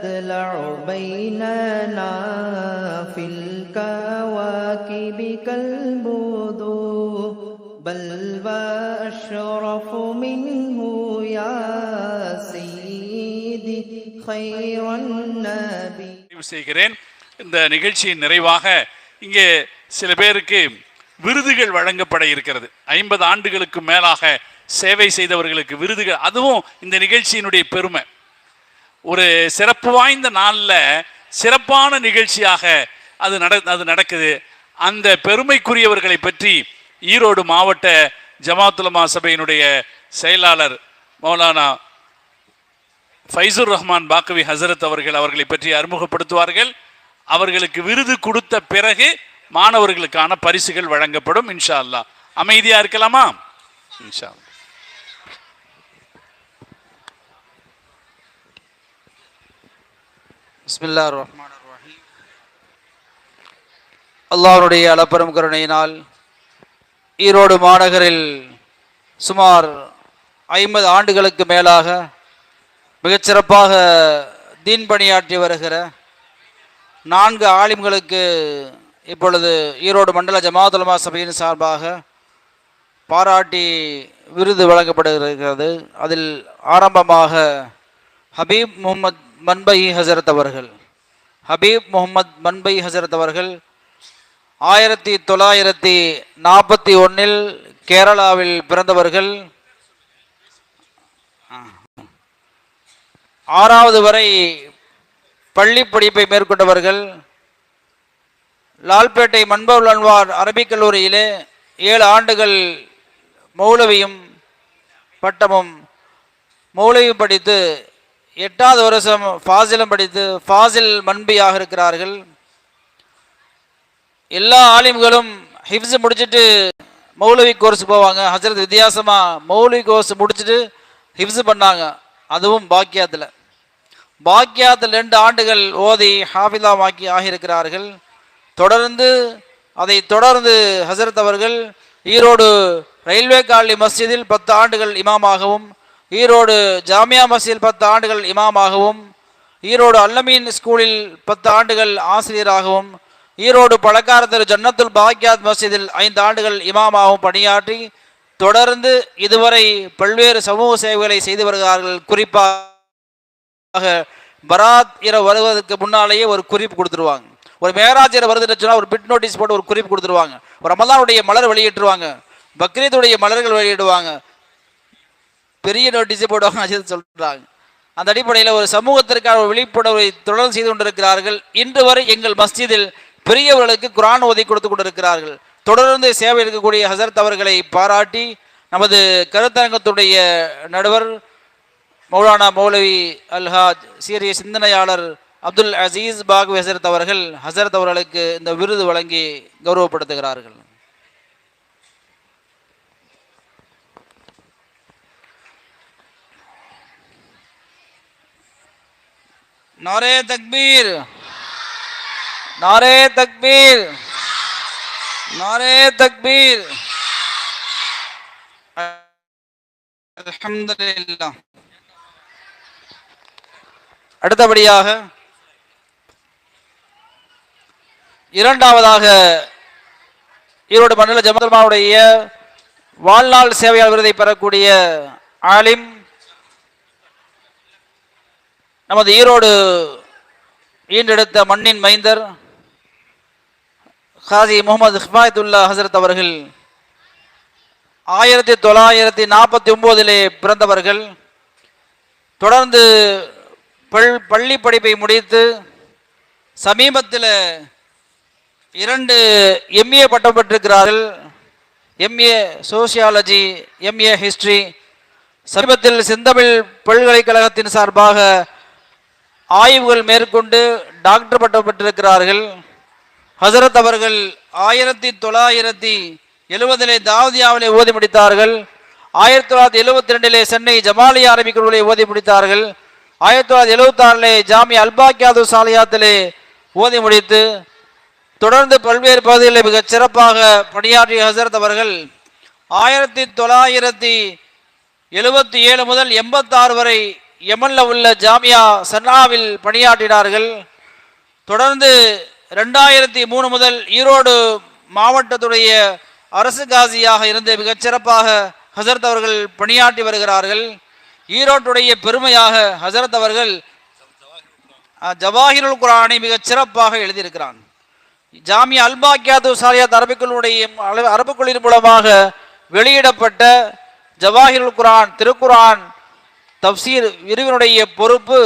تطلع بيننا في الكواكب كالبدور بل وأشرف منه يا سيدي خير النبي நிறைவு செய்கிறேன் இந்த நிகழ்ச்சியின் நிறைவாக இங்கே சில பேருக்கு விருதுகள் வழங்கப்பட இருக்கிறது ஐம்பது ஆண்டுகளுக்கு மேலாக சேவை செய்தவர்களுக்கு விருதுகள் அதுவும் இந்த நிகழ்ச்சியினுடைய பெருமை ஒரு சிறப்பு வாய்ந்த நாளில் சிறப்பான நிகழ்ச்சியாக அது நட அது நடக்குது. அந்த பெருமைக்குரியவர்களை பற்றி ஈரோடு மாவட்ட ஜமாத்துலமா சபையினுடைய செயலாளர் மௌலானா ஃபைசுர் ரஹ்மான் பாக்கவி ஹசரத் அவர்கள் அவர்களை பற்றி அறிமுகப்படுத்துவார்கள். அவர்களுக்கு விருது கொடுத்த பிறகு மாணவர்களுக்கான பரிசுகள் வழங்கப்படும் இன்ஷா அல்லாஹ். அமைதியாக இருக்கலாமா? இன்ஷா பிஸ்மில்லா ரஹ்மான் ரஹீம் அல்லாஹ்வுடைய அளப்பெரும் கருணையினால் ஈரோடு மாநகரில் சுமார் ஐம்பது ஆண்டுகளுக்கு மேலாக மிகச்சிறப்பாக தீன் பணியாற்றி வருகிற நான்கு ஆலிம்களுக்கு இப்பொழுது ஈரோடு மண்டல ஜமாத்துலமா சபையின் சார்பாக பாராட்டி விருது வழங்கப்படுகிறது. அதில் ஆரம்பமாக ஹபீப் முகமது மன்பை ஹசரத் அவர்கள். ஹபீப் முகமது மன்பை ஹசரத் அவர்கள் ஆயிரத்தி தொள்ளாயிரத்தி நாற்பத்தி ஒன்றில் கேரளாவில் பிறந்தவர்கள். ஆறாவது வரை பள்ளி படிப்பை மேற்கொண்டவர்கள். லால்பேட்டை மன்பவுல் அன்வார் அரபிக் கல்லூரியிலே ஏழு ஆண்டுகள் மௌலவியும் பட்டமும் மௌலவி படித்து எட்டாவது வருஷம் ஃபாசிலம் படித்து ஃபாசில் மண்பியாக இருக்கிறார்கள். எல்லா ஆலிம்களும் ஹிப்ஸ் முடிச்சுட்டு மௌலவி கோர்ஸ் போவாங்க. ஹசரத் வித்தியாசமாக மௌலவி கோர்ஸ் முடிச்சுட்டு ஹிப்ஸ் பண்ணாங்க. அதுவும் பாக்கியாத்தில். பாக்கியாத்தில் ரெண்டு ஆண்டுகள் ஓதி ஹாஃபிதாமாக்கி ஆகியிருக்கிறார்கள். தொடர்ந்து அதை தொடர்ந்து ஹசரத் அவர்கள் ஈரோடு ரயில்வே காலனி மஸ்ஜிதில் பத்து ஆண்டுகள் இமாமாகவும் ஈரோடு ஜாமியா மசீல் பத்து ஆண்டுகள் இமாமாகவும் ஈரோடு அல்லமீன் ஸ்கூலில் பத்து ஆண்டுகள் ஆசிரியராகவும் ஈரோடு பழக்காரத்தர் ஜன்னத்துல் பாக்யாத் மசீதில் ஐந்து ஆண்டுகள் இமாமாகவும் பணியாற்றி தொடர்ந்து இதுவரை பல்வேறு சமூக சேவைகளை செய்து வருகிறார்கள். குறிப்பாக பராத் இர வருவதற்கு முன்னாலேயே ஒரு குறிப்பு கொடுத்துருவாங்க. ஒரு மேராஜ் இரவு வருதுன்னு சொன்னால் ஒரு பிட் நோட்டீஸ் போட்டு ஒரு குறிப்பு கொடுத்துருவாங்க. ஒரு ரமதானுடைய மலர் வெளியிட்டுருவாங்க. பக்ரீதுடைய மலர்கள் வெளியிடுவாங்க. பெரிய நோட்டீஸே போடுவாங்க அஜித் சொல்கிறாங்க அந்த அடிப்படையில் ஒரு சமூகத்திற்கான ஒரு விழிப்புணர்வை தொடர்ந்து செய்து கொண்டிருக்கிறார்கள். இன்று வரை எங்கள் மஸ்ஜிதில் பெரியவர்களுக்கு குரான் ஓதி கொடுத்து கொண்டிருக்கிறார்கள். தொடர்ந்து சேவை இருக்கக்கூடிய ஹசரத் அவர்களை பாராட்டி நமது கருத்தரங்கத்துடைய நடுவர் மௌலானா மௌலவி அல்ஹாஜ் சீரிய சிந்தனையாளர் அப்துல் அசீஸ் பாக்வி ஹசரத் அவர்கள் ஹசரத் அவர்களுக்கு இந்த விருது வழங்கி கௌரவப்படுத்துகிறார்கள். নরে তকবীর নরে তকবীর নরে তকবীর அடுத்தபடியாக இரண்டாவதாக ஈரோடு மண்டல ஜமாவுடைய வாழ்நாள் சேவையாளர் விருதை பெறக்கூடிய ஆலிம் நமது ஈரோடு ஈண்டெடுத்த மண்ணின் மைந்தர் ஹாஜி முகமது ஹிமாயத்துல்லா ஹசரத் அவர்கள் ஆயிரத்தி தொள்ளாயிரத்தி நாற்பத்தி ஒம்போதிலே பிறந்தவர்கள். தொடர்ந்து பல் பள்ளி படிப்பை முடித்து சமீபத்தில் இரண்டு எம்ஏ பட்டம் பெற்றிருக்கிறார்கள். எம்ஏ சோசியாலஜி எம்ஏ ஹிஸ்ட்ரி சமீபத்தில் செந்தமிழ் பல்கலைக்கழகத்தின் சார்பாக ஆய்வுகள் மேற்கொண்டு டாக்டர் பட்டம் பெற்றிருக்கிறார்கள் ஹசரத் அவர்கள் ஆயிரத்தி தொள்ளாயிரத்தி எழுபதிலே தாவதியாவிலே ஓதி முடித்தார்கள். ஆயிரத்தி தொள்ளாயிரத்தி எழுபத்தி ரெண்டிலே சென்னை ஜமாலியா அரபிக்கருவிலே ஓதி முடித்தார்கள். ஆயிரத்தி தொள்ளாயிரத்தி எழுபத்தி ஆறிலே ஜாமி அல்பாக்கியாது சாலியாத்திலே ஓதி முடித்து தொடர்ந்து பல்வேறு பகுதிகளில் மிகச் சிறப்பாக பணியாற்றிய ஹசரத் அவர்கள் ஆயிரத்தி தொள்ளாயிரத்தி எழுபத்தி ஏழு முதல் எண்பத்தாறு வரை யமனில் உள்ள ஜாமியா சன்னாவில் பணியாற்றினார்கள். தொடர்ந்து ரெண்டாயிரத்தி மூணு முதல் ஈரோடு மாவட்டத்துடைய அரசு காசியாக இருந்து மிகச்சிறப்பாக ஹசரத் அவர்கள் பணியாற்றி வருகிறார்கள். ஈரோட்டுடைய பெருமையாக ஹசரத் அவர்கள் ஜவாஹிருல் குரானை மிகச் சிறப்பாக எழுதியிருக்கிறான். ஜாமியா அல்பாக்கியாது சாரியாத் அரபிக்குள்ளுடைய அரபுக்குள்ளின் மூலமாக வெளியிடப்பட்ட ஜவாஹிருல் குரான் திருக்குரான் தப்சீர் விரிவினுடைய பொறுப்பு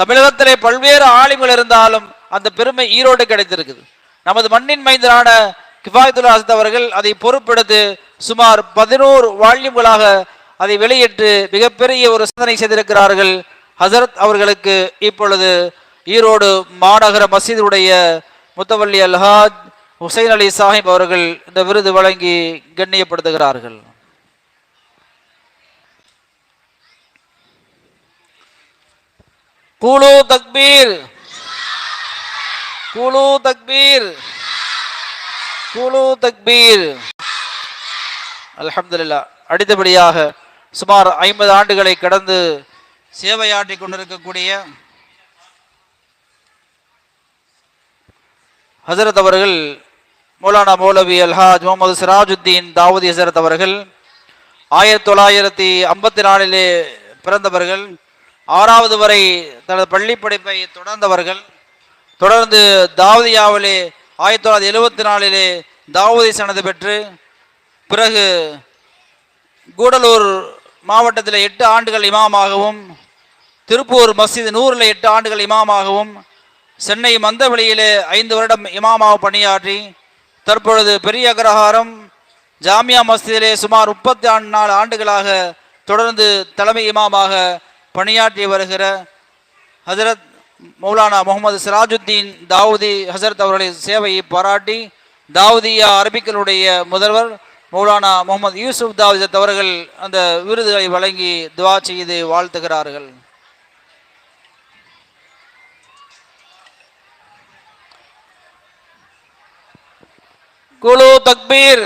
தமிழகத்திலே பல்வேறு ஆலிம்கள் இருந்தாலும் அந்த பெருமை ஈரோடு கிடைத்திருக்குது. நமது மண்ணின் மைந்தரான கிஃபாயத்துல் அசத் அவர்கள் அதை பொறுப்பெடுத்து சுமார் பதினோரு வால்யூம்களாக அதை வெளியிட்டு மிகப்பெரிய ஒரு சாதனை செய்திருக்கிறார்கள். ஹசரத் அவர்களுக்கு இப்பொழுது ஈரோடு மாநகர மசீதுடைய முத்தவல்லி அல்ஹாஜ் ஹுசைன் அலி சாஹிப் அவர்கள் இந்த விருது வழங்கி கண்ணியப்படுத்துகிறார்கள். கூலு தக்பீர். கூலு தக்பீர். கூலு தக்பீர். அலமதுல்லா அடுத்தபடியாக சுமார் ஐம்பது ஆண்டுகளை கடந்து சேவையாற்றி கொண்டிருக்கக்கூடிய ஹசரத் அவர்கள் மௌலானா மௌலவி அல்ஹாஜ் முகமது சிராஜுத்தீன் தாவூதி ஹசரத் அவர்கள் ஆயிரத்தி தொள்ளாயிரத்தி ஐம்பத்தி நாலிலே பிறந்தவர்கள். ஆறாவது வரை தனது பள்ளி படிப்பை தொடர்ந்தவர்கள் தொடர்ந்து தாவதியாவிலே ஆயிரத்தி தொள்ளாயிரத்தி எழுபத்தி நாலிலே தாவூதி சனது பெற்று பிறகு கூடலூர் மாவட்டத்தில் எட்டு ஆண்டுகள் இமாமாகவும் திருப்பூர் மஸ்ஜித் நூறில் எட்டு ஆண்டுகள் இமாமாகவும் சென்னை மந்தவெளியிலே ஐந்து வருடம் இமாமாக பணியாற்றி தற்பொழுது பெரிய அக்ரஹாரம் ஜாமியா மஸ்ஜிதிலே சுமார் முப்பத்தி நாலு ஆண்டுகளாக தொடர்ந்து தலைமை இமாமாக பணியாற்றி வருகிற ஹஜரத் மௌலானா முகமது சிராஜுத்தீன் தாவூதி ஹசரத் அவர்களின் சேவையை பாராட்டி தாவூதியா அரபிக்களுடைய முதல்வர் மௌலானா முகமது யூசுப் தாவூத் அவர்கள் அந்த விருதுகளை வழங்கி துவா செய்து வாழ்த்துகிறார்கள். குழு தக்பீர்.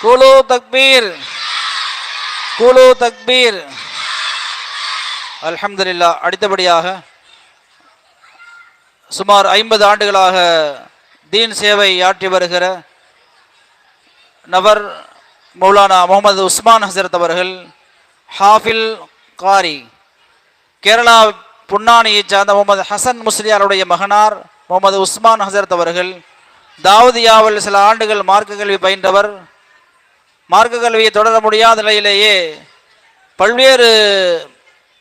குழு தக்பீர். குழு தக்பீர். அல்ஹம்துலில்லா அடுத்தபடியாக சுமார் ஐம்பது ஆண்டுகளாக தீன் சேவை ஆற்றி வருகிற நபர் மௌலானா முகமது உஸ்மான் ஹசரத் அவர்கள் ஹாஃபில் காரி கேரளா புன்னானியைச் சார்ந்த முகமது ஹசன் முஸ்லியாருடைய மகனார் முகமது உஸ்மான் ஹசரத் அவர்கள் தாவூதியாவில் சில ஆண்டுகள் மார்க்க கல்வி பயின்றவர். மார்க்க கல்வியை தொடர முடியாத நிலையிலேயே பல்வேறு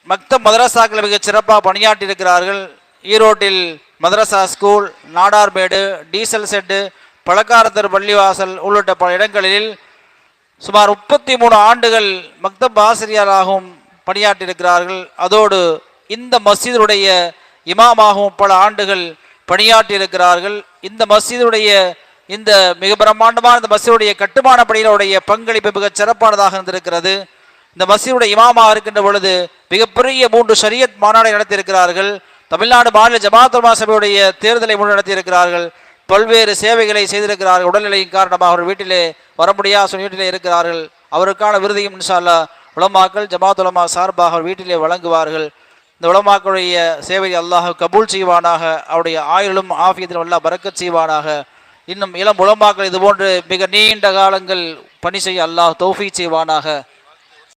மக்த மதரசாக்கள் மிகச் சிறப்பாக பணியாற்றியிருக்கிறார்கள். ஈரோட்டில் மதரசா ஸ்கூல் நாடார்மேடு டீசல் செட்டு பழக்காரத்தர் பள்ளிவாசல் உள்ளிட்ட பல இடங்களில் சுமார் முப்பத்தி மூணு ஆண்டுகள் மக்தப் ஆசிரியராகவும் பணியாற்றியிருக்கிறார்கள். அதோடு இந்த மஸ்ஜிதுடைய இமாமாகவும் பல ஆண்டுகள் பணியாற்றியிருக்கிறார்கள். இந்த மஸ்ஜிதுடைய இந்த மிக பிரம்மாண்டமான இந்த மஸ்ஜிதுடைய கட்டுமான பணிகளுடைய பங்களிப்பு மிகச் சிறப்பானதாக இருந்திருக்கிறது. இந்த மசீருடைய இமாமாக இருக்கின்ற பொழுது மிகப்பெரிய மூன்று ஷரியத் மாநாடை நடத்தியிருக்கிறார்கள். தமிழ்நாடு மாநில ஜமாத் சபையுடைய தேர்தலை முன்னெடுத்தியிருக்கிறார்கள் பல்வேறு சேவைகளை செய்திருக்கிறார்கள். உடல்நிலையின் காரணமாக அவர் வீட்டிலே வர முடியாத வீட்டிலே இருக்கிறார்கள். அவருக்கான விருதையும் இன்ஷால்லா உலமாக்கள் ஜமாத் உலமா சார்பாக அவர் வீட்டிலே வழங்குவார்கள். இந்த உலமாக்களுடைய சேவையை அல்லாஹ் கபூல் செய்வானாக அவருடைய ஆயுளும் ஆஃபியத்திலும் அல்லா பறக்கச் செய்வானாக. இன்னும் இளம் உலமாக்கள் இதுபோன்று மிக நீண்ட காலங்கள் பணி செய்ய அல்லாஹ் தௌஃபீக் செய்வானாக.